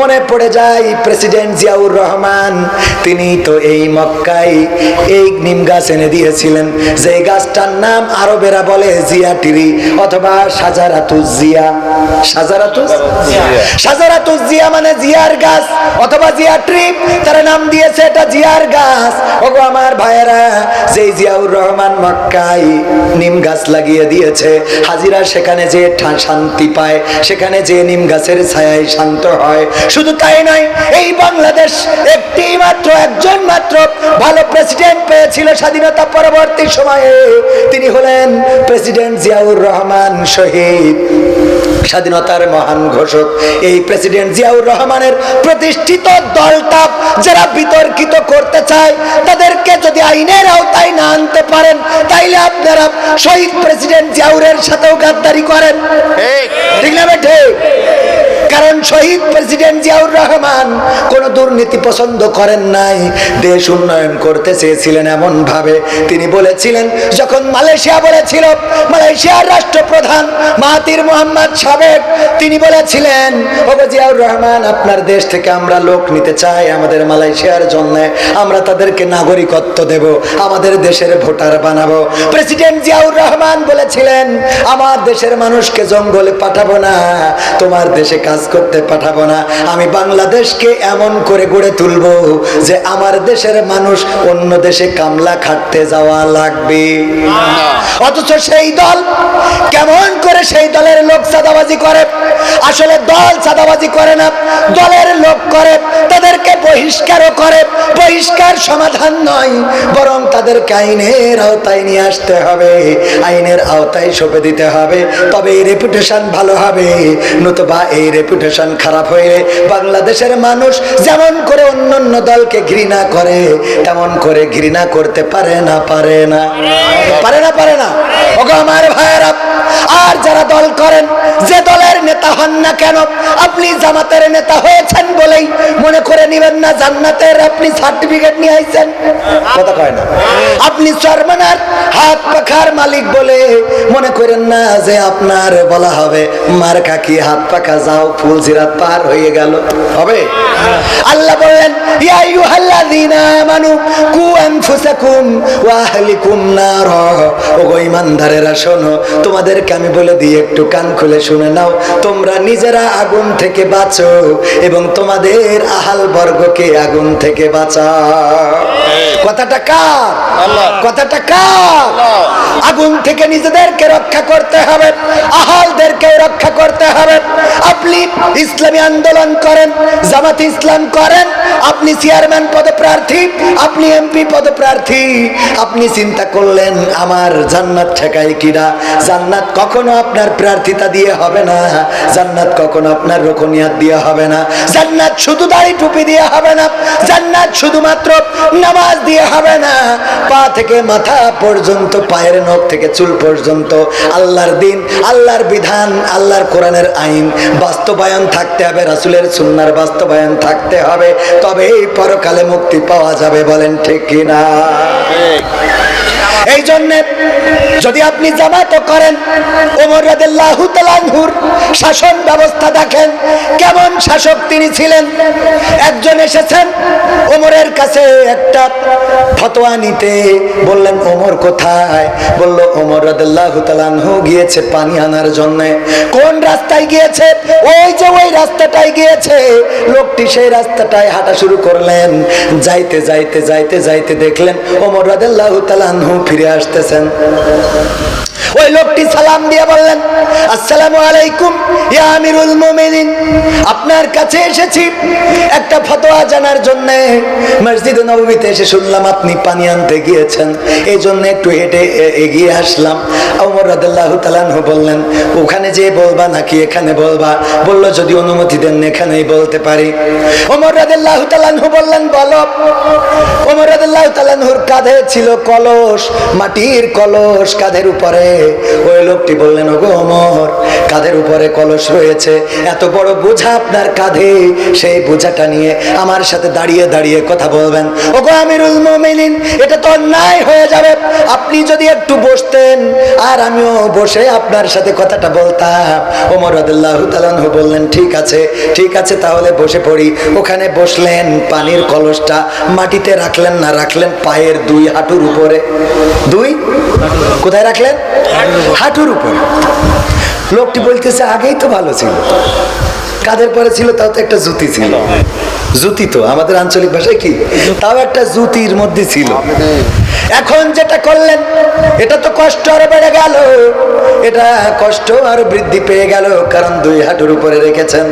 মনে পড়ে যায় প্রেসিডেন্ট জিয়াউর রহমান। তিনি তো এই মক্কায় এই নিম গাছ এনে দিয়েছিলেন। যে গাছটার নাম আরবেরা বলে জিয়া টিরি অথবা সাজারাতুজ জিয়া। সাজারাতুজ? সাজারাতুজ জিয়া মানে জিয়ার গাছ অথবা জিয়া তারা নাম দিয়েছে এটা জিয়ার গাছ। ওগো আমার ভাইয়েরা যেই জিয়াউর রহমান মক্কায় নিম গাছ লাগিয়ে দিয়েছে হাজিরা সেখানে যে শান্তি পায় সেখানে যে নিম গাছের ছায়ায় শান্ত হয় শুধু তাই নয় এই বাংলাদেশ একটি মাত্র একজন মাত্র ভালো প্রেসিডেন্ট পেয়েছিল স্বাধীনতা পরবর্তী সময়ে। তিনি হলেন প্রেসিডেন্ট জিয়াউর রহমান শহীদ। স্বাধীনতার মহান ঘোষক এই প্রেসিডেন্ট জিয়াউর রহমানের প্রতিষ্ঠিত দলটা যারা বিতর্কিত করতে চায় তাদেরকে যদি আইনের আওতায় না আনতে পারেন তাইলে আপনারা শহীদ প্রেসিডেন্ট জিয়াউরের সাথেও গাদ্দারি করেন। ঠিক। না বেঠে কারণ শহীদ প্রেসিডেন্ট জিয়াউর রহমান কোন দুর্নীতি পছন্দ করেন নাই। দেশ উন্নয়ন করতে চেয়েছিলেন এমন ভাবে তিনি বলেছিলেন, যখন মালয়েশিয়া বলেছিল, মালয়েশিয়ার রাষ্ট্রপ্রধান মাহাতির মোহাম্মদ সাবেক, তিনি বলেছিলেন, ওগো জিয়াউর রহমান, আপনার দেশ থেকে আমরা লোক নিতে চাই আমাদের মালয়েশিয়ার জন্য। আমরা তাদেরকে নাগরিকত্ব দেব, আমাদের দেশের ভোটার বানাবো। প্রেসিডেন্ট জিয়াউর রহমান বলেছিলেন, আমার দেশের মানুষকে জঙ্গলে পাঠাবো না। তোমার দেশে কাজ করতে পাঠাবো না। আমি বাংলাদেশকে এমন করে গড়ে তুলবো যে আমার দেশের মানুষ অন্য দেশে কামলা খাটতে যাওয়া লাগবে। অথচ সেই দল কেমন করে সেই দলের লোক চাঁদাবাজি করে? আসলে দল চাঁদাবাজি করে না, দলের লোক করে, তাদেরকে বহিষ্কারও করে। বহিষ্কার সমাধান নয়, বরং তাদেরকে আইনের আওতায় নিয়ে আসতে হবে। আইনের আওতায় সঁপে দিতে হবে, তবে এই রেপুটেশন ভালো হবে। নতুবা এই রেপুটেশন খারাপ হয়ে বাংলাদেশের মানুষ যেমন করে অন্য অন্য দলকে ঘৃণা করে, তেমন করে ঘৃণা করতে পারে না পারে না। পারে না পারে না। ওগো আমার ভাইয়েরা, আর যারা দল করেন, যে দলের নেতা হন না কেন, আপনি জামাতের নেতা হয়েছেন বলেই মনে করে নিবেন না, জান্নাতের আপনি সার্টিফিকেট নিয়ে আইছেন। আপনি চরমানার হাত পাখার মালিক বলে মনে করেন না যে আপনার বলা হবে মার কাকি হাত পাখা যাও ফুল জিরাত পার হয়ে গেল। হবে? আল্লাহ বললেন ইয়া আইয়ুহাল্লাযীনা আমানু কু আনফুসাকুম ওয়া আহলিকুম নার। ও গো ঈমানদারেরা শোনো তোমাদেরকে আমি বলে দিই একটু কান খুলে শুনে নাও। তোমরা নিজেরা আগুন থেকে বাঁচো এবং তোমাদের আহাল বর্গকে আগুন থেকে বাঁচাও। কথাটা কার? কথাটা কার? আগুন থেকে নিজেদেরকে রক্ষা করতে হবে আহালদেরকে রক্ষা করতে হবে। আপনি ইসলামী আন্দোলন করেন জামাত ইসলাম করেন আপনি চেয়ারম্যান পদপ্রার্থী আপনি এমপি পদপ্রার্থী। আপনি চিন্তা করলেন আমার জান্নাত ঠেকাই কিনা? জান্নাত কখনো আপনার প্রার্থিতা দিয়ে হবে না জান্নাত কখনো আপনার রোকনিয়াত দিয়ে হবে না। জান্নাত শুধু দাড়ি টুপি দিয়ে হবে না জান্নাত শুধুমাত্র নামাজ দিয়ে হবে না পা থেকে মাথা পর্যন্ত, পায়ের নখ থেকে চুল পর্যন্ত, আল্লাহর দিন, আল্লাহর বিধান, আল্লাহর কোরআনের আইন বাস্তবায়ন থাকতে হবে, রাসুলের সুন্নার বাস্তবায়ন থাকতে হবে। তবে এই পরকালে মুক্তি পাওয়া যাবে, বলেন ঠিক কিনা? এই জন্য যদি আপনি জামাত করেন ওমর রাদিয়াল্লাহু তাআলাহুর শাসন ব্যবস্থা দেখেন, কেমন শাসক তিনি ছিলেন। একজন এসেছেন ওমরের কাছে একটা ফতোয়া নিতে বললেন ওমর কোথায়? বলল ওমর তাআলাহু গিয়েছে পানি আনার জন্য। কোন রাস্তায় গিয়েছে? ওই যে ওই রাস্তাটায় গিয়েছে। লোকটি সেই রাস্তাটায় হাঁটা শুরু করলেন। যাইতে যাইতে যাইতে যাইতে দেখলেন ওমর তাআলাহু ফিরে আসতেছেন। ওই লোকটি সালাম দিয়ে বললেন, আসসালামু আলাইকুম, ইয়া আমিরুল মুমিনিন। আপনার কাছে এসেছি। একটা ফতোয়া জানার জন্য মসজিদ নববীতে এসে শুনলাম, আপনি পানি আনতে গিয়েছেন। এই জন্য একটু হেঁটে এগিয়ে আসলাম। ওমর রাদিয়াল্লাহু তাআলাহু বললেন, ওখানে যে বলবা নাকি এখানে বলবা? বলল, যদি অনুমতি দেন, এখানেই বলতে পারি। ওমর রাদিয়াল্লাহু তাআলাহু বললেন, বলো। ওমর রাদিয়াল্লাহু তাআলাহুর কাঁধে ছিল কলস, মাটির কলস কাঁধের উপরে। ওই লোকটি বললেন, ওগো অমর কাঁধের উপরে কলস রয়েছে? এত বড় বোঝা আপনার কাঁধে। সেই বোঝাটা নিয়ে আমার সাথে দাঁড়িয়ে দাঁড়িয়ে কথা বলবেন। ওগো আমিরুল মুমিনিন, এটা তো অন্যায় হয়ে যাবে। আপনি যদি একটু বসতেন, আর আমিও বসে আপনার সাথে কথাটা বলতাম। ওমর রাদিয়াল্লাহু তাআলা বললেন, ঠিক আছে ঠিক আছে, তাহলে বসে পড়ি। ওখানে বসলেন, পানির কলসটা মাটিতে রাখলেন না, রাখলেন পায়ের দুই হাঁটুর উপরে। দুই? কোথায় রাখলেন? হাঁটুর উপরে। লোকটি বলতেছে, আগেই তো ভালো ছিল। কাদের পরে ছিল তাও তো একটা জুতি ছিল। জুতি তো আমাদের আঞ্চলিক ভাষায় কি? তাও একটা জুতির মধ্যে ছিল। এখন যেটা করলেন, এটা তো কষ্ট আরও বেড়ে গেল। এটা কষ্ট আরও বৃদ্ধি পেয়ে গেল, কারণ দুই হাঁটুর উপরে রেখেছেন।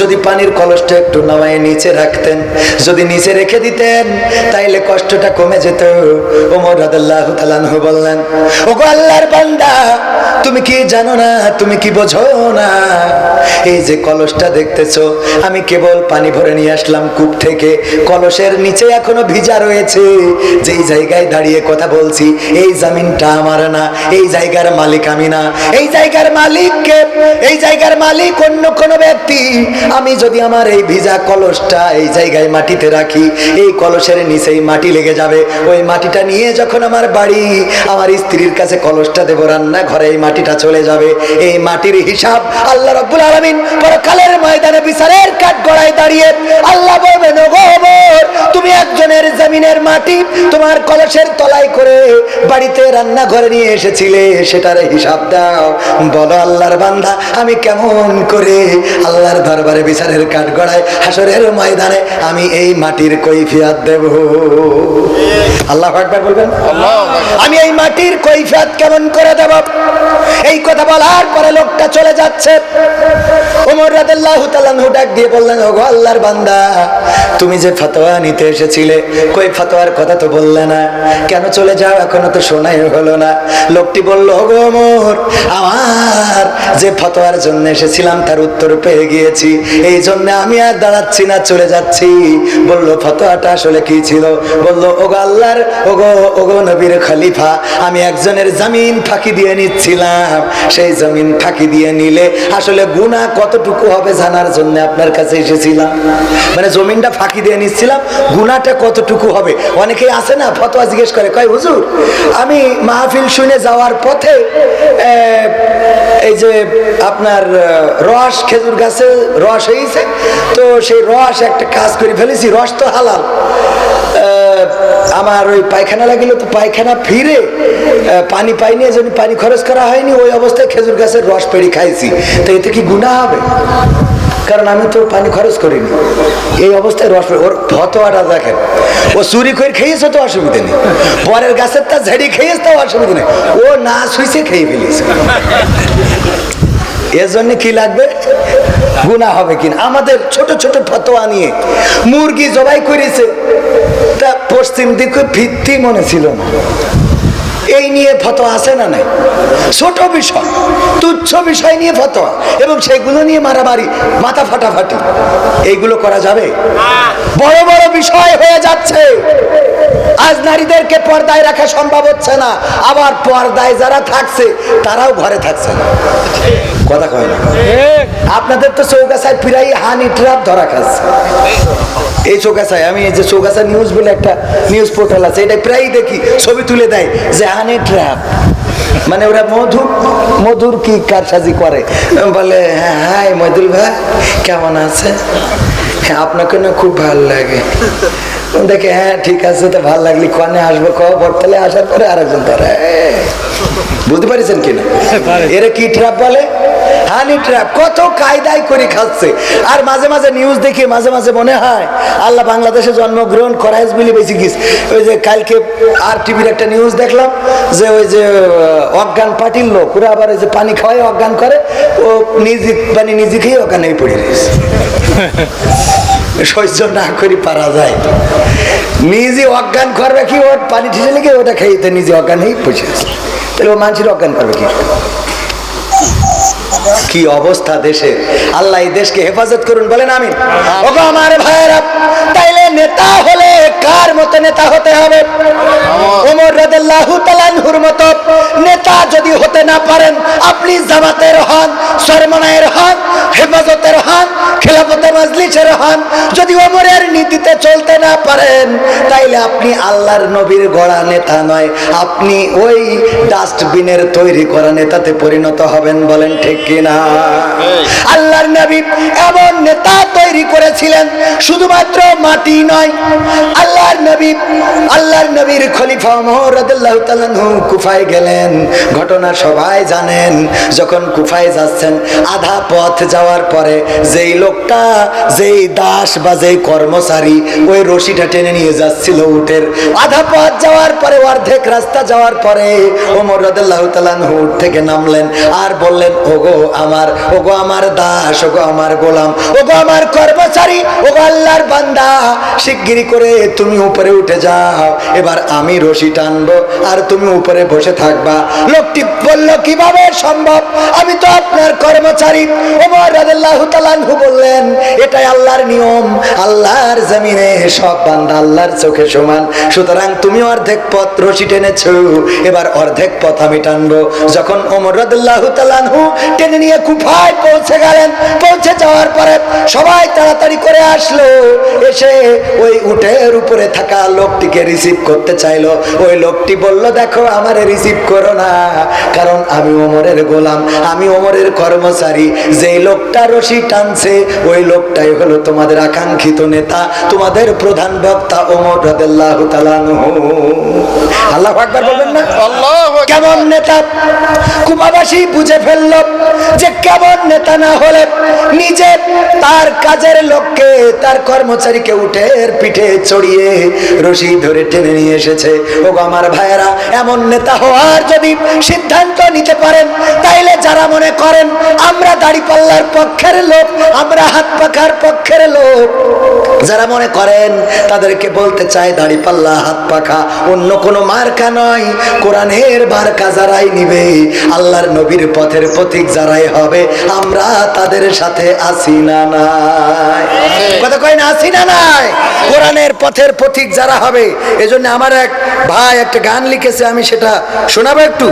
যদি পানির কলসটা একটু নামায় নিচে রাখতেন, যদি নিচে রেখে দিতেন, তাইলে কষ্টটা কমে যেত। ওমর রাদিয়াল্লাহু তাআলা আনহু বললেন, ওগো আল্লাহর বান্দা, তুমি কি জানো না, তুমি কি বোঝো না? এই যে কলসটা দেখতেছো, আমি কেবল পানি ভরে নিয়ে আসলাম কূপ থেকে। কলসের নিচে এখনও ভিজা রয়েছে। যেই জায়গায় দাঁড়িয়ে কথা বলছি, এই জামিনটা আমার না, এই জায়গার মালিক আমি না। এই জায়গার মালিককে এই জায়গার মালিক অন্য কোনো ব্যক্তি। আমি যদি আমার এই ভিজা কলসটা এই জায়গায় মাটিতে রাখি, এই কলসের নিচেই মাটি লেগে যাবে। ওই মাটিটা নিয়ে যখন আমার বাড়ি, আমার স্ত্রীর কাছে কলসটা দেবো রান্না ঘরে এই মাটিটা চলে যাবে। এই মাটির হিসাব আল্লাহ রব্বুল আলামিন পরকালের ময়দানে বিচারের কাঠ গড়ায় দাঁড়িয়ে আল্লাহ বলবেন "ও তুমি একজনের জমিনের মাটি, তোমার কলসের তলায় করে বাড়িতে রান্না ঘরে নিয়ে এসেছিলে সেটার হিসাব দাও। বলো আল্লাহর বান্দা আমি কেমন করে আল্লাহর দরবারে বিচারের কাঠ গড়ায় হাসরের ময়দানে আমি এই মাটির কৈফিয়াত দেব। আল্লাহ একবার বলবেন? আমি এই মাটির কৈফিয়াত কেমন করে দেব? এই কথা বলার পরে লোকটা চলে যাচ্ছে। ওমর রাদিয়াল্লাহু তাআলা আনহু ডাক দিয়ে বললেন ওগো আল্লাহর বান্দা তুমি যে ফতোয়া নিতে এসেছিলে কই ফতোয়ার কথা তো বললে না? কেন চলে যাও? এখনও তো শোনাই হলো না। লোকটি বলল, ওগো ওমর আমার যে ফতোয়ার জন্য এসেছিলাম, তার উত্তর পেয়ে গিয়েছি। এই জন্য আমি আর দাঁড়াচ্ছি না, চলে যাচ্ছি। বলল, ফতোয়াটা আসলে কি ছিল? বলল, ওগো আল্লাহর, ওগো ওগো নবীর খলিফা, আমি একজনের জামিন ফাঁকি দিয়ে নিচ্ছিলাম। সেই জমিন ফাঁকি দিয়ে নিলে আসলে গুণা কতটুকু হবে জানার জন্য আপনার কাছে এসেছিলাম? মানে জমিনটা ফাঁকি দিয়ে নিচ্ছিলাম গুণাটা কতটুকু হবে? অনেকেই আছে না, ফতোয়া জিজ্ঞেস করে, কয়, হুজুর, আমি মাহফিল শুনে যাওয়ার পথে এই যে আপনার রস খেজুর গাছে রস হয়েছে, তো সেই রস একটা কাজ করে ফেলেছি, রস তো হালাল। আমার ওই পায়খানা লাগিল তো পায়খানা ফিরে পানি পাইনি এই পানি খরচ করা হয়নি, ওই অবস্থায় খেজুর গাছের রস পেড়ি খাইছি। তো এতে কি গুণা হবে? কারণ আমি তো পানি খরচ করিনি। এই অবস্থায় রস ওর ফতোয়াটা দেখেন। ও চুরি করে খেয়েছে তো অসুবিধা নেই। পরের গাছের তা ঝেড়ি খেয়েছে তাও অসুবিধা নেই। ও না শুইছে খেয়ে ফেলেছে। এর জন্য কি লাগবে? গুণা হবে কিনা? আমাদের ছোট ছোট ফতোয়া নিয়ে মুরগি জবাই করেছে, তা পশ্চিম দিকে ভিত্তি মনে ছিল না। এই নিয়ে ফতোয়া আছে না নাই? ছোট বিষয়, তুচ্ছ বিষয় নিয়ে ফতোয়া। এবং সেগুলো নিয়ে মারামারি, মাথা ফাটাফাটি। এইগুলো করা যাবে? বড় বড় বিষয় হয়ে যাচ্ছে। আজ নারীদেরকে পর্দায় রাখা সম্ভব হচ্ছে না। আবার পর্দায় যারা থাকছে, তারাও ঘরে থাকছে। না কথা কয় না। আপনাদের তো চৌকাছায় প্রায় হানি ট্রাপ ধরা খাচ্ছে। এই চৌকাছায় আমি এই যে চৌকাছা নিউজ বলে একটা নিউজ পোর্টাল আছে, এটা প্রায় দেখি, ছবি তুলে দেয় যে হানি ট্র্যাপ মানে ওরা মধু মধুর কি কারসাজি করে। বলে হ্যাঁ হাই মধুল ভাই, কেমন আছে? হ্যাঁ আপনাকে না খুব ভালো লাগে। দেখে হ্যাঁ ঠিক আছে, তো ভালো লাগলি, কনে আসব ক তাহলে আসার পরে আরেকজন ধরে। বুঝতে পারিছেন কিনা? এরা কি ট্র্যাপ বলে? হানি ট্র্যাপ কত কায়দায় করে খাচ্ছে। আর মাঝে মাঝে নিউজ দেখি মাঝে মাঝে মনে হয় আল্লাহ বাংলাদেশে জন্মগ্রহণ করাইস বলে বেশি গিস ওই যে কালকে আর টিভির একটা নিউজ দেখলাম যে ওই যে অজ্ঞান পাটিল লোক ওরা আবার ওই যে পানি খাওয়াই অজ্ঞান করে ও নিজে পানি নিজে খেয়ে অজ্ঞান হয়ে পড়ে রয়েছে। সহ্য না করি পারা যায়। নিজে অজ্ঞান করবে কি ওর? পানি ঠিসে লেগে ওটা খেয়ে নিজে অজ্ঞান হয়ে আছে। তাহলে ও মানুষের অজ্ঞান করবে কি? কি অবস্থা দেশে? আল্লাহ এই দেশকে হেফাজত করুন বলেন আমি আমার ভাইয়েরা তাইলে নেতা হলে কার মতো নেতা হতে হবে? ওমর রাদিয়াল্লাহু তাআলার মতো নেতা যদি হতে না পারেন আপনি জামাতের হন সরমনায়ের হন হেফাজতের হন খেলাফতে মাজলিসের হন যদি ওমরের নীতিতে চলতে না পারেন তাইলে আপনি আল্লাহর নবীর গড়া নেতা নয়। আপনি ওই ডাস্টবিনের তৈরি করা নেতাতে পরিণত হবেন বলেন ঠিক কিনা? আল্লাহর নবী এমন নেতা তৈরি করেছিলেন শুধুমাত্র মাটি নয়, আল্লাহর নবী, আল্লাহর নবীর খলিফা ওমর রাদিয়াল্লাহু কুফায় গেলেন। ঘটনা সবাই জানেন, যখন কুফায় যাচ্ছেন, আধা পথ যাওয়ার পরে যেই লোকটা, যেই দাস বা যেই কর্মচারী, ওই রশিটা টেনে নিয়ে যাচ্ছিল উটের। আধা পথ যাওয়ার পরে, অর্ধেক রাস্তা যাওয়ার পরে ওমর রাদিয়াল্লাহু তাআলা আনহু উট থেকে নামলেন আর বললেন, ওগো আমার ওগো আমার দাস, ওগো আমার গোলাম, ওগো আমার কর্মচারী, ওগো আল্লাহর বান্দা শিগগিরি করে তুমি উপরে উঠে যাও। এবার আমি রশি টানবো আর তুমি উপরে বসে থাকবা। লোকটি বলল, কীভাবে সম্ভব? আমি তো আপনার কর্মচারী। ওমর রাদিয়াল্লাহু তাআলা আনহু বললেন, এটাই আল্লাহর নিয়ম। আল্লাহর জমিনে সব বান্দা আল্লাহর চোখে সমান। সুতরাং তুমি অর্ধেক পথ রশি টেনেছো। এবার অর্ধেক পথ আমি টানবো। যখন ওমর রাদিয়াল্লাহু তাআলা আনহু টেনে নিয়ে কুফায় পৌঁছে গেলেন, পৌঁছে যাওয়ার পরে সবাই তাড়াতাড়ি করে আসলো। এসে ওই উটের উপরে থাকা লোকটিকে রিসিভ করতে চাইলো। ওই লোকটি বলল দেখো আমারে রিসিভ করো না। কারণ আমি ওমরের গোলাম আমি ওমরের কর্মচারী। যেই লোকটা রশি টানছে ওই লোকটাই হলো তোমাদের আকাঙ্ক্ষিত নেতা তোমাদের প্রধান বক্তা ওমর রাদিয়াল্লাহু তাআলা আনহু। আল্লাহু আকবার বলবেন না। কেমন নেতা? কুমাবাসী বুঝে ফেলল যে কেমন নেতা না হলে নিজে তার কাজের লোককে তার কর্মচারীকে উঠের পিঠে চড়িয়ে রশি ধরে টেনে নিয়ে এসেছে। ও আমার ভাইয়েরা এমন নেতা হওয়ার যদি সিদ্ধান্ত নিতে পারেন তাইলে যারা মনে করেন আমরা দাড়ি পাল্লার পক্ষের লোক আমরা হাত পাখার পক্ষের লোক যারা মনে করেন তাদেরকে বলতে চায় দাড়ি পাল্লা হাত পাখা অন্য কোনো মার্কা নয়। কোরআনের মার্কা যারাই নিবে আল্লাহর নবীর পথের পথিক যারাই হবে আমরা তাদের সাথে আসি না নাই। কথা কয় না আসি না নাই? কোরআনের পথের পথিক যারা হবে, এজন্য আমার এক ভাই একটা গান লিখেছে, আমি সেটা শোনাবো একটু?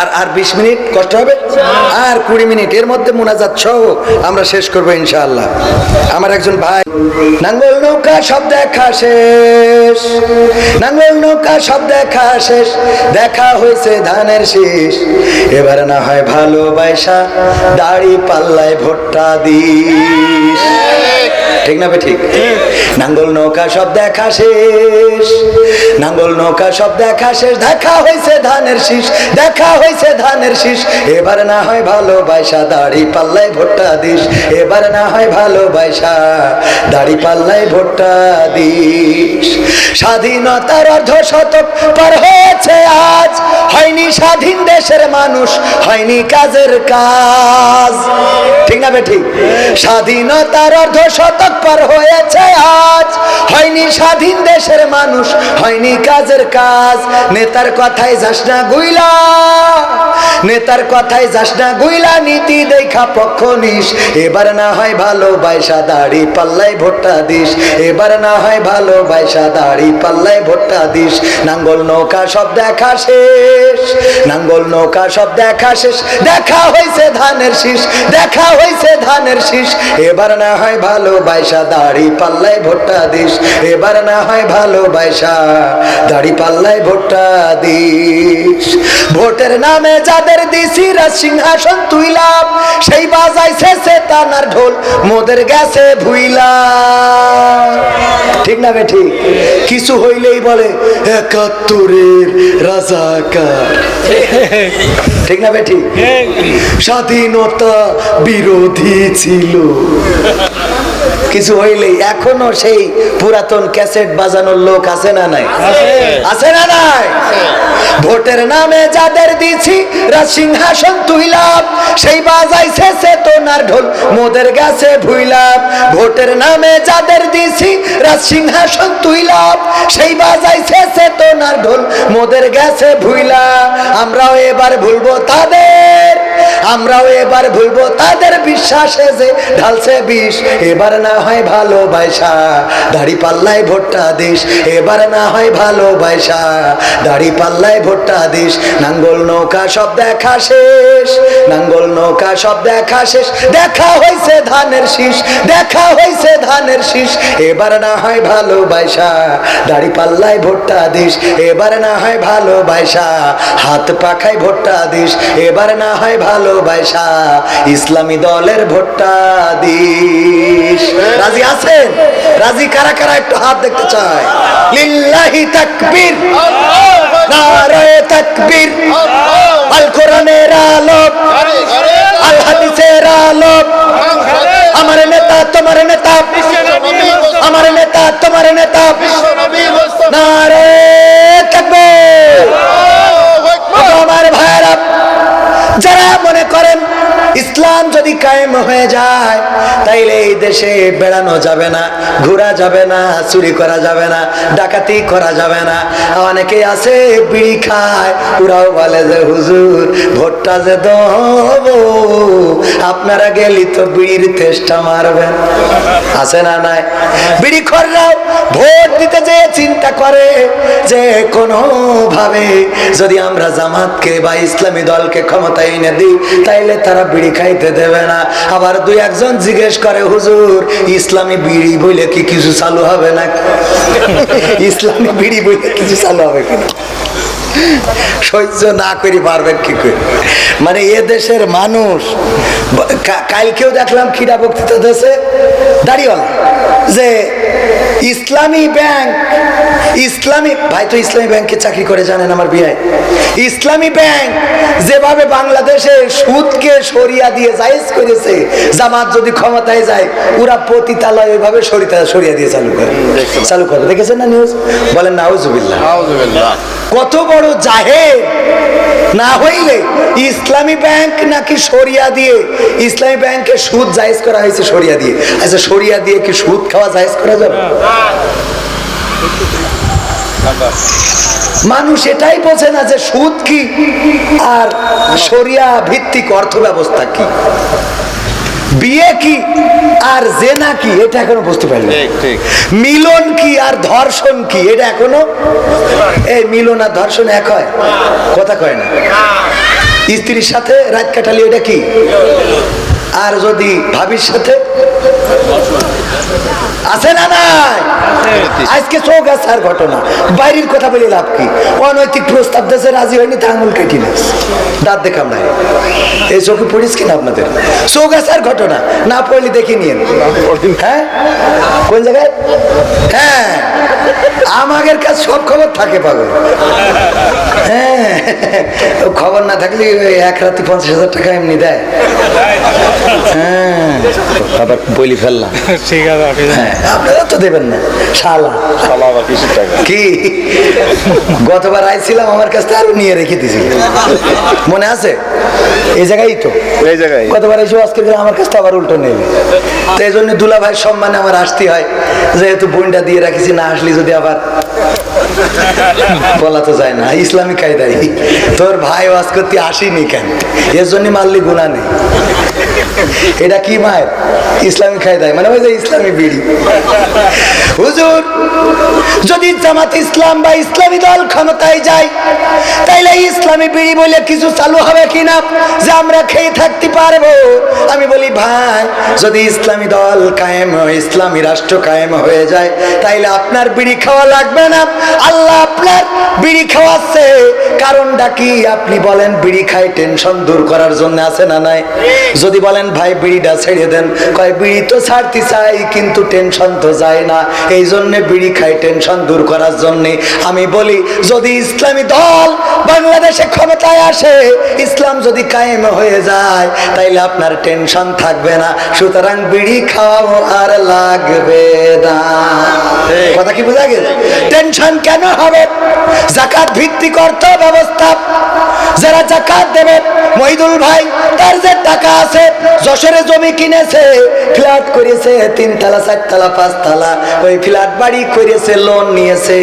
আর আর বিশ মিনিট কষ্ট হবে? আর কুড়ি মিনিট, এর মধ্যে মোনাজাত সহ আমরা শেষ করব ইনশাআল্লাহ। আমার একজন ভাই, নাঙ্গল নৌকা সব দেখা শেষ, নাঙ্গল নৌকা সব দেখা শেষ, দেখা হয়েছে ধানের শেষ। এবার না হয় ভালোবাসা, দাড়ি পাল্লায় ভোট্টা দিস। ঠিক না ঠিক? নাঙ্গল নৌকা সব দেখা শেষ। নাঙ্গল নৌকা সব দেখা শেষ। দেখা হয়েছে ধানের শীষ, দেখা হয়েছে ধানের শীষ। এবার না হয় ভালোবাসা দাড়ি পাল্লাই ভোট্টা দিস। এবার না হয় ভালোবাসা দাড়ি পাল্লাই ভোট্টা দিস। স্বাধীনতার অর্ধ শতক পার হয়েছে আজ। হয়নি স্বাধীন দেশের মানুষ, হয়নি কাজের কাজ। ঠিক না বে ঠিক? স্বাধীনতার অর্ধ শতক পার হয়েছে আজ। হয়নি স্বাধীন দেশের মানুষ, হয়নি কাজের কাজ। নেতার কথায় যাস না গুইলা, নেতার কথায় যাস না গুইলা, নীতি দেখা পক্ষ নিস। এবার না হয় ভালো বাইসা দাড়ি পাল্লাই ভোট্টা দিস। এবার না হয় ভালো বাইসা দাড়ি পাল্লাই ভোট্টা দিস। নাঙ্গল নৌকা সব দেখা শেষ, নাঙ্গল নৌকা সব দেখা শেষ। দেখা হয়েছে ধানের শীষ, দেখা হয়েছে ধানের শীষ। এবার না হয় ভালো বাইসা দাড়ি পাল্লাই ভোট্টা দিস। এবার না হয় ভালো বাইসা দাড়ি পাল্লাই ভোট্টা দিস। ভোটের নামে যাদের দিছি সিংহাসন তুইলাম সেই বাজাইছে সে তানার ঢোল মোদের গেছে ভুইলা ঠিক না বে ঠিক? কিছু হইলেই বলে একাত্তরের রাজাকার। ঠিক না বে ঠিক। স্বাধীনতা বিরোধী ছিল। কিছু হইলেই এখনও সেই পুরাতন ক্যাসেট বাজানোর লোক আছে না নাই? আছে। না নাই? ভোটের নামে যাদের দিছি রাজ সিংহাসন তুইলাম সেই বাজাইছে সে তোনার ঢোল মোদের গাছে ভুইলাম। ভোটের নামে যাদের দিছি রাজ সিংহাসন তুইলাম সেই বাজাইছে সে তোনার ঢোল মোদের গাছে ভুইলা আমরাও এবার ভুলবো তাদের আমরাও এবার ভুলবো তাদের বিশ্বাসে যে ঢালছে বিষ। এবার না হয় ভালোবাসা দাড়ি পাল্লায় ভোটটা দিস। এবার না হয় ভালোবাসা দাড়ি পাল্লায় ভোটটা দিস। নাঙ্গল নৌকা সব দেখা শেষ, নাঙ্গল নৌকা সব দেখা শেষ। দেখা হয়েছে ধানের শীষ, দেখা হয়েছে ধানের শীষ। এবার না হয় ভালোবাসা দাড়ি পাল্লায় ভোটটা দিস। এবার না হয় ভালোবাসা হাত পাখায় ভোটটা দিস। এবার না হয় ভালোবাসা, ইসলামী দলের ভোটটা দিস রাজি আছেন? রাজি কারা কারা একটু হাত দেখতে চায়? লিল্লাহি তাকবীর, নারায়ে তাকবীর, আল কোরআনের আলো আল হাদিসের আলো আমার নেতা, তোমার নেতা, আমার নেতা, তোমার নেতা। নারে তাকবীর। যারা মনে করেন ইসলাম যদি কায়েম হয়ে যায়, তাইলে এই দেশে বেড়ানো যাবে না, ঘোরা যাবে না, চুরি করা যাবে না, ডাকাতি করা যাবে না। অনেকে আছে বিড়ি খায়, ওরাও বলে যে, হুজুর, ভোটটা যে দেব, আপনারা গেলি তো বিড়ির তেষ্টা মারবেন। আছে না নাই? বিড়ি খররাও ভোট দিতে যে চিন্তা করে যে কোনো ভাবে যদি আমরা জামাতকে বা ইসলামী দলকে ক্ষমতা এনে দিই, তাইলে তারা বিড়ি খাইতে দেবে না। আবার দুই একজন জিজ্ঞেস করে হুজুর ইসলামী বিড়ি বইলে কি কিছু চালু হবে না ইসলামী বিড়ি বইলে কিছু চালু হবে কিনা? সহ্য না করি পারবেন কি করে? মানে এ দেশের মানুষ কালকেও দেখলাম ক্রীড়া বক্তৃতা দেশে দাঁড়িয়েওয়ালা যে ইসলামী ব্যাংক ইসলামী ভাই তো ইসলামী ব্যাংকে চাকরি করে জানেন আমার বিয়ে। ইসলামী ব্যাংক যেভাবে বাংলাদেশে সুদকে সরিয়া দিয়ে জায়েজ করেছে জামাত যদি ক্ষমতায় যায় ওরা পতিতালয় ওইভাবে সরিতা সরিয়া দিয়ে চালু করে চালু করে। দেখেছেন না নিউজ বলেন নাউজুবিল্লাহ কত বড় জাহের না হইলে ইসলামী ব্যাংক নাকি সরিয়া দিয়ে, ইসলামী ব্যাংকে সুদ জায়েজ করা হয়েছে সরিয়া দিয়ে। আচ্ছা সরিয়া দিয়ে কি সুদ খাওয়া জায়েজ করা যাবে? মানুষ এটাই বোঝে না যে সুদ কি আর সরিয়া ভিত্তিক অর্থ ব্যবস্থা কি। বিয়ে কি আর জেনা কি এটা এখনও বুঝতে পারি না। ঠিক, ঠিক। মিলন কি আর ধর্ষণ কি এটা এখনও এই মিলন আর ধর্ষণ এক হয় কথা কয় না স্ত্রীর সাথে রাত কাটালি এটা কি আর যদি ভাবির সাথে আছে না নাই? আজকে চোখ আছে আর ঘটনা। বাইরের কথা বলে লাভ কি? অনৈতিক প্রস্তাব দেশে রাজি হয়নি তা আঙুল কেটে নিস দাঁত দেখাম নাই। এই চোখে পড়িস কিনা আপনাদের? চোখ আসার ঘটনা। না পড়লে দেখে নিন হ্যাঁ? কোন জায়গায়? হ্যাঁ। আমাদের কাছে সব খবর থাকে পাগল। হ্যাঁ। খবর না থাকলে ওই এক রাতে পঞ্চাশ হাজার টাকা এমনি দেয়। হ্যাঁ। আবার বলি ফেললাম। ঠিক আছে হ্যাঁ। আপনারা তো দেবেন না। শালা। শালা আবার কিসের টাকা? কি? গতবার আইছিলাম আমার কাছ থেকে আরও নিয়ে রেখে দিয়েছিল মনে আছে? এই জায়গায় তো। এই জায়গায়। গতবার এসে আজকে আমার কাছ আবার উল্টো নেবে তো এই জন্য দুলা ভাই সম্মানে আমার আসতে হয়। যেহেতু বোনটা দিয়ে রাখিছি না আসলি যদি আবার বলা তো যায় না। ইসলামিক কায়দায়। তোর ভাই ওয়াজ করতে আসিনি কেন? এর জন্য মারলি গুণা নেই। এটা কি মায়ের? ইসলামিক খায়দায় মানে ওই যে ইসলামী বিড়ি। হুজুর, যদি জামাত ইসলাম বা ইসলামী দল ক্ষমতায় যায়, তাইলে ইসলামী বিড়ি বলে কিছু চালু হবে কিনা? যে আমরা খেয়ে থাকতে পারব। আমি বলি, ভাই, যদি ইসলামী দল কায়েম ইসলামী রাষ্ট্র কায়েম হয়ে যায়, তাইলে আপনার বিড়ি খাওয়া লাগবে না। আল্লাহ আপনার বিড়ি খাওয়াচ্ছে। কারণটা কি? আপনি বলেন বিড়ি খাই টেনশন দূর করার জন্য আছে না নাই? যদি বলেন ভাই বিড়িটা ছেড়ে দেন। কয় বিড়ি তো ছাড়তে চাই কিন্তু টেনশন তো যায় না। এই জন্য বিড়ি খাই টেনশন দূর করার জন্য। আমি বলি যদি ইসলামী দল বাংলাদেশে ক্ষমতায় আসে ইসলাম যদি কায়েম হয়ে যায় তাইলে আপনার টেনশন থাকবে না। সুতরাং বিড়ি খাওয়াও আর লাগবে না। কথা কি বোঝা গেছে? টেনশন কেন হবে? জাকাত ভিত্তিক অর্থ ব্যবস্থা। যারা জাকাত দেবে, মহিদুল ভাই, তার যে টাকা আছে, যশোরে জমি কিনেছে, ফ্ল্যাট করেছে তালা পাঁচ তালা ওই ফ্ল্যাট বাড়ি করেছে লোন নিয়েছে,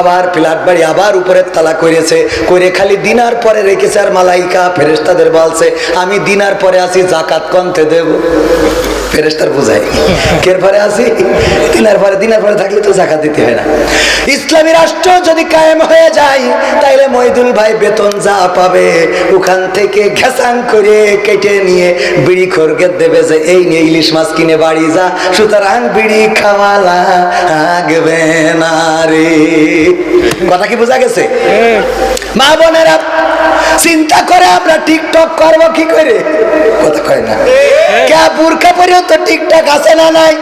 আবার ফ্ল্যাট বাড়ি আবার উপরের তালা করেছে, করে খালি দিনার পরে রেখেছে আর মালাইকা ফেরেস্তাদের বলছে, আমি দিনার পরে আসি জাকাত কমতে দেব। ফেরেস্তার বুঝাই কের পরে আসি পরে দিনার পরে থাকলে তো দিতে হয় না। ইসলামী রাষ্ট্র যদি কায়েম হয়ে যায় তাইলে মহিদুল ভাই বেতন যা পাবে ওখান থেকে ঘেসাং করে কেটে নিয়ে বিড়ি দেবে যে এই নিয়ে ইলিশ মাছ কিনে বাড়ি যা সুতরাং বিড়ি খাওয়ালা আগবে না রে। কথা কি বোঝা গেছে? মা বোনেরা চিন্তা করে আমরা টিকটক করব কি করে? কথা কয় না। কে বুরকা পরেও তো ঠিকঠাক আছে না নাই?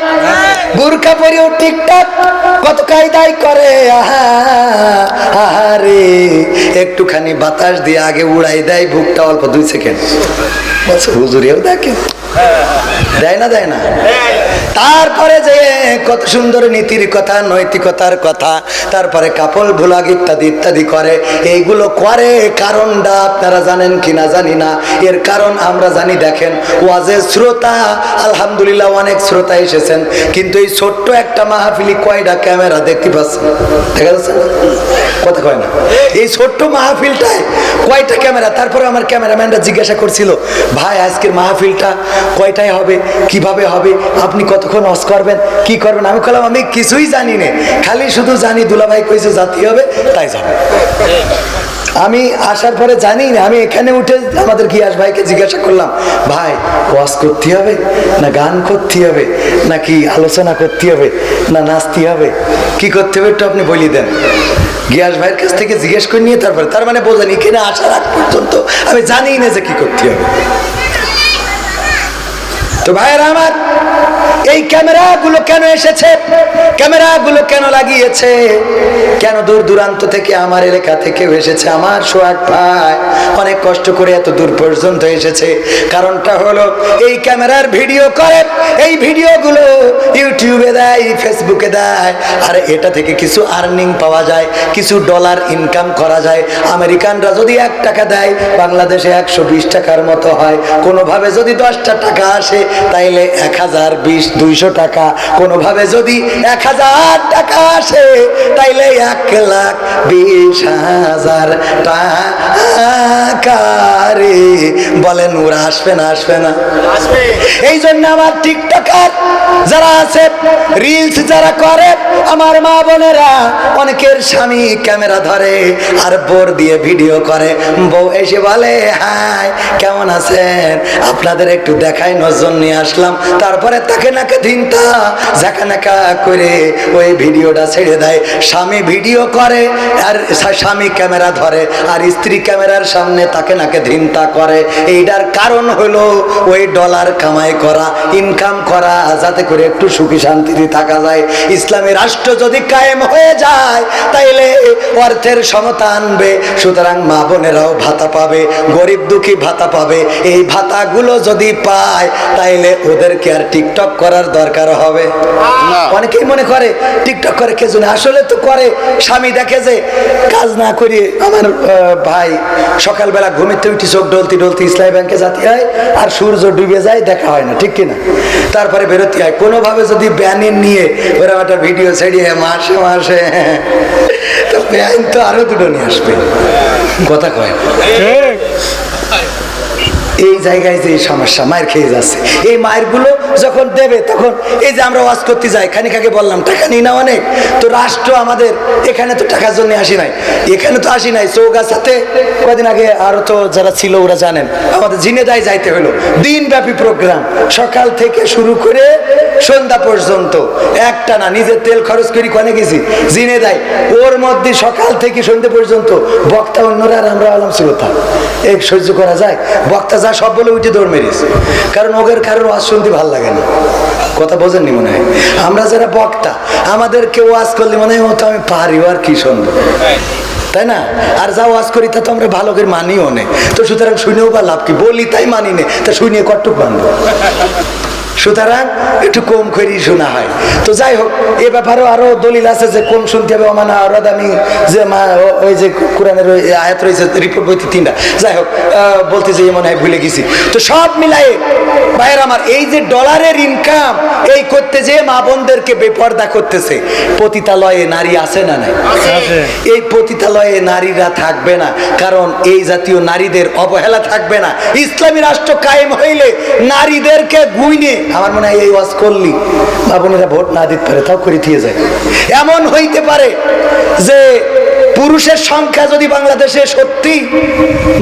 বুরখা পরেও ঠিকঠাক কত কায়দাই করে? আহা, আহারে, একটুখানি বাতাস দিয়ে আগে উড়াই দেয়, বুকটা অল্প দুই সেকেন্ড। হুজুরেও দেখে। দেয় না দেয় না? তারপরে যে কত সুন্দর নীতির কথা, নৈতিকতার কথা, তারপরে কাপড় ভোলাগ ইত্যাদি ইত্যাদি করে, এইগুলো করে কারণটা আপনারা জানেন কি না জানি না। এর কারণ আমরা জানি, দেখেন ওয়াজের শ্রোতা, আলহামদুলিল্লাহ অনেক শ্রোতা এসেছেন, কিন্তু এই ছোট্ট একটা মাহফিলি কয়টা ক্যামেরা দেখতে পাচ্ছেন? দেখা যাচ্ছে? কথা কয় না। এই ছোট্ট মাহফিলটায় কয়টা ক্যামেরা? তারপরে আমার ক্যামেরাম্যানরা জিজ্ঞাসা করছিল, ভাই, আজকের মাহফিলটা কয়টায় হবে? কীভাবে হবে? আপনি কতক্ষণ অস করবেন, কি করবেন? আমি বললাম আমি কিছুই জানি না। খালি শুধু জানি, দুলাভাই কইছে জাতি হবে, তাই যাবে আমি আসার পরে জানি না, আমি এখানে উঠে আমাদের গিয়াস ভাইকে জিজ্ঞাসা করলাম, ভাই, ওয়াজ করতে হবে? না গান করতে হবে? নাকি আলোচনা করতে হবে? না নাচতে হবে? কি করতে হবে একটু আপনি বলি দেন। গিয়াস ভাইয়ের কাছ থেকে জিজ্ঞেস করে নিয়ে তারপরে তার মানে বোঝেন এখানে আসার আগ পর্যন্ত আমি জানি না যে কি করতে হবে। তো ভাইয়েরা আমার এই ক্যামেরাগুলো কেন এসেছে? ক্যামেরাগুলো কেন লাগিয়েছে? কেন দূর দূরান্ত থেকে আমার এলাকা থেকে এসেছে আমার সোহাগ ভাই? অনেক কষ্ট করে এত দূর পর্যন্ত এসেছে। কারণটা হলো, এই ক্যামেরার ভিডিও করে, এই ভিডিওগুলো ইউটিউবে দেয়, ফেসবুকে দেয়। আর এটা থেকে কিছু আর্নিং পাওয়া যায়, কিছু ডলার ইনকাম করা যায়। আমেরিকানরা যদি এক টাকা দেয়, বাংলাদেশে একশো বিশ টাকার মতো হয়। কোনোভাবে যদি দশটা টাকা আসে, তাইলে এক হাজার বিশ দুইশো টাকা। কোনোভাবে যদি এক হাজার টাকা আসে তাইলে এক লাখ বিশ হাজার টাকা রে। বলেন ওরা আসবে না আসবে না। এই জন্য আমার টিকটকার যারা আছে রিলস যারা করে আমার মা বোনেরা অনেকের স্বামী ক্যামেরা ধরে আর বোর দিয়ে ভিডিও করে। বউ এসে বলে হাই কেমন আছেন? আপনাদের একটু দেখাই নজর নিয়ে আসলাম। তারপরে তাকে নাকে ঝাঁকা নাকা করে ওই ভিডিওটা ছেড়ে দেয়। স্বামী ভিডিও করে, আর স্বা- স্বামী ক্যামেরা ধরে, আর স্ত্রী ক্যামেরার সামনে তাকে নাকে করে। এইটার কারণ হলো ওই ডলার কামাই করা ইনকাম করা, যাতে করে একটু সুখী শান্তিতে থাকা যায়। ইসলামী রাষ্ট্র যদি কায়েম হয়ে যায়, তাইলে অর্থের সমতা আনবে, সুতরাং মা বোনেরাও ভাতা পাবে, গরিব দুঃখী ভাতা পাবে। এই ভাতাগুলো যদি পায়, তাইলে ওদেরকে আর টিকটক করার দরকার হবে। অনেকেই মনে করে টিকটক করে কে জন্য আসলে তো করে স্বামী দেখে যে কাজ না করিয়ে আমার ভাই সকালবেলা ঘুমের ঘুমিতে উঠি চোখ ডলতি ডলতি ইসলামী ব্যাংকে যাতে হয় আর সূর্য ডুবে যায় দেখা হয় না ঠিক কিনা? তারপরে বেরোতে হয়। কোনোভাবে যদি ব্যানিন নিয়ে ওরা একটা ভিডিও ছেড়িয়ে মাসে মাসে তো ব্যান তো আরও দুটো নিয়ে আসবে। কথা কয়। এই জায়গায় যে সমস্যা, মায়ের খেয়ে যাচ্ছে। এই মায়েরগুলো যখন দেবে, তখন এই যে আমরা ওয়াজ করতে যাই, খানিক আগে বললাম, টাকা নিই না অনেক। তো রাষ্ট্র আমাদের এখানে তো টাকার জন্য আসি নাই। এখানে তো আসি নাই চৌগাছাতে কদিন আগে আরও তো যারা ছিল, ওরা জানেন, আমাদের জিনেদায় যাইতে হলো দিনব্যাপী প্রোগ্রাম। সকাল থেকে শুরু করে সন্ধ্যা পর্যন্ত। একটা না, নিজের তেল খরচ করি কনে গেছি। জিনে দেয় ওর মধ্যে সকাল থেকে সন্ধ্যা পর্যন্ত বক্তা অন্যরা আর আমরা আলাম শ্রোতা এক সহ্য করা যায়? বক্তা যা সব বলে উঠে দৌড় মেরিস কারণ ওগের কারোর ওয়াজ শুনতে ভালো লাগে না। কথা বোঝেননি মনে হয়? আমরা যারা বক্তা আমাদের কেউ ওয়াজ করলে মনে হয়, ও তো আমি পারি আর কি সুন্দর তাই না? আর যা ওয়াজ করি, তা তো আমরা ভালো করে মানিও নেই তো সুতরাং শুনেও বা লাভ কি? বলি তাই মানি নে। তা শুনিয়ে কটুক মানবো সুতরাং একটু কম করেই শোনা হয়। তো যাই হোক এ ব্যাপারেও আরও দলিল আছে যে কম শুনতে হবে অমানা যে মা ওই যে কোরআনের ওই আয়াত রয়েছে রিপোর্ট বইতে তিনটা। যাই হোক বলতে যে মনে হয় ভুলে গেছি। তো সব মিলাই ভাইয়ের আমার এই যে ডলারের ইনকাম এই করতে যে মা বোনদেরকে বেপর্দা করতেছে। পতিতালয়ে নারী আছে না নাই? এই পতিতালয়ে নারীরা থাকবে না কারণ এই জাতীয় নারীদের অবহেলা থাকবে না। ইসলামী রাষ্ট্র কায়েম হইলে নারীদেরকে গুইনে আমার মনে হয় এই ওয়াজ করলি বা বোনেরা ভোট না দিতে পারে, তাও করে দিয়ে যায়। এমন হইতে পারে যে পুরুষের সংখ্যা যদি বাংলাদেশে সত্যি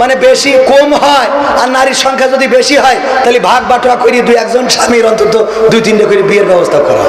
মানে বেশি কম হয়, আর নারীর সংখ্যা যদি বেশি হয়, তাহলে ভাগ বাটোয়া করে দুই একজন স্বামীর অন্তত দুই তিনটে করে বিয়ের ব্যবস্থা করা।